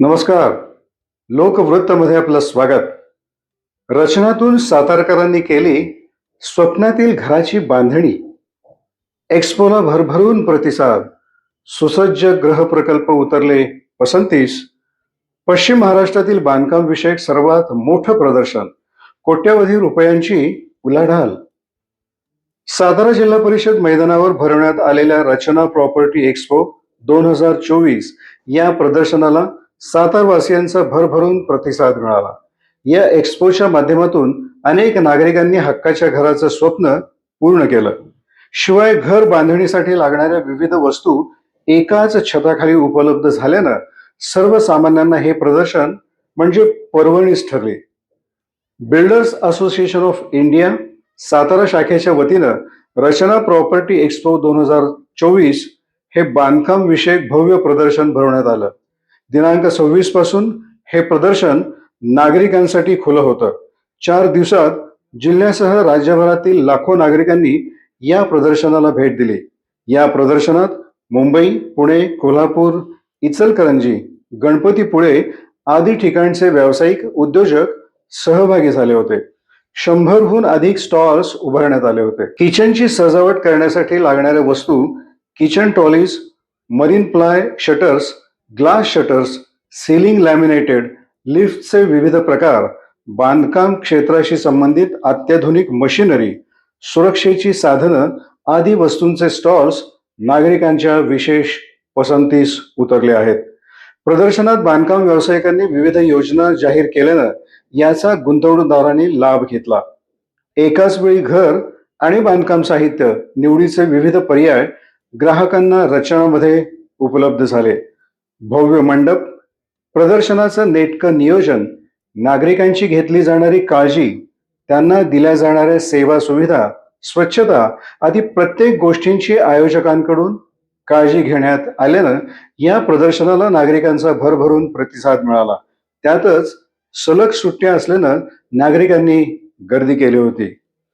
नमस्कार. लोकवृत्तमध्ये आपलं स्वागत. रचनातून सातारकरांनी केली स्वप्नातील घराची बांधणी. एक्स्पोला भरभरून प्रतिसाद. सुसज्ज ग्रह प्रकल्प उतरले पसंतीस. पश्चिम महाराष्ट्रातील बांधकाम विषयक सर्वात मोठं प्रदर्शन. कोट्यवधी रुपयांची उलाढाल. सातारा जिल्हा परिषद मैदानावर भरवण्यात आलेल्या रचना प्रॉपर्टी एक्स्पो दोन हजार चोवीस या प्रदर्शनाला सातारवासियांचा भरभरून प्रतिसाद मिळाला. या एक्स्पोच्या माध्यमातून अनेक नागरिकांनी हक्काच्या घराचं स्वप्न पूर्ण केलं. शिवाय घर बांधणीसाठी लागणाऱ्या विविध वस्तू एकाच छताखाली उपलब्ध झाल्यानं सर्वसामान्यांना हे प्रदर्शन म्हणजे पर्वणीच ठरले. Builders association of India Satara शाखेच्या वतीनं रचना प्रॉपर्टी एक्स्पो दोन हजार चोवीस हे बांधकाम विषयक भव्य प्रदर्शन भरवण्यात आलं. दिनांक सव्वीसपासून हे प्रदर्शन नागरिकांसाठी खुलं होतं. चार दिवसात जिल्ह्यासह राज्यभरातील लाखो नागरिकांनी या प्रदर्शनाला भेट दिली. या प्रदर्शनात मुंबई पुणे कोल्हापूर इचलकरंजी गणपतीपुळे आदी ठिकाणचे व्यावसायिक उद्योजक सहभागी झाले होते. शंभरहून अधिक स्टॉल्स उभारण्यात आले होते. किचनची सजावट करण्यासाठी लागणाऱ्या वस्तू kitchen trolleys marine ply shutters glass shutters ceiling laminated लिफ्टचे विविध प्रकार बांधकाम क्षेत्राशी संबंधित अत्याधुनिक मशिनरी सुरक्षेची साधनं आदी वस्तूंचे स्टॉल्स नागरिकांच्या विशेष पसंतीस उतरले आहेत. प्रदर्शनात बांधकाम व्यावसायिकांनी विविध योजना जाहीर केल्यानं याचा गुंतवणूकदारांनी लाभ घेतला. एकाच वेळी घर आणि बांधकाम साहित्य निवडीचे विविध पर्याय ग्राहकांना रचनामध्ये उपलब्ध झाले. भव्य मंडप प्रदर्शनाचं नेटकं नियोजन नागरिकांची घेतली जाणारी काळजी त्यांना दिल्या जाणाऱ्या सेवा सुविधा स्वच्छता आदी प्रत्येक गोष्टींची आयोजकांकडून काळजी घेण्यात आल्यानं या प्रदर्शनाला नागरिकांचा भरभरून प्रतिसाद मिळाला. त्यातच सलग सुट्ट्या असल्यानं नागरिकांनी गर्दी केली होती.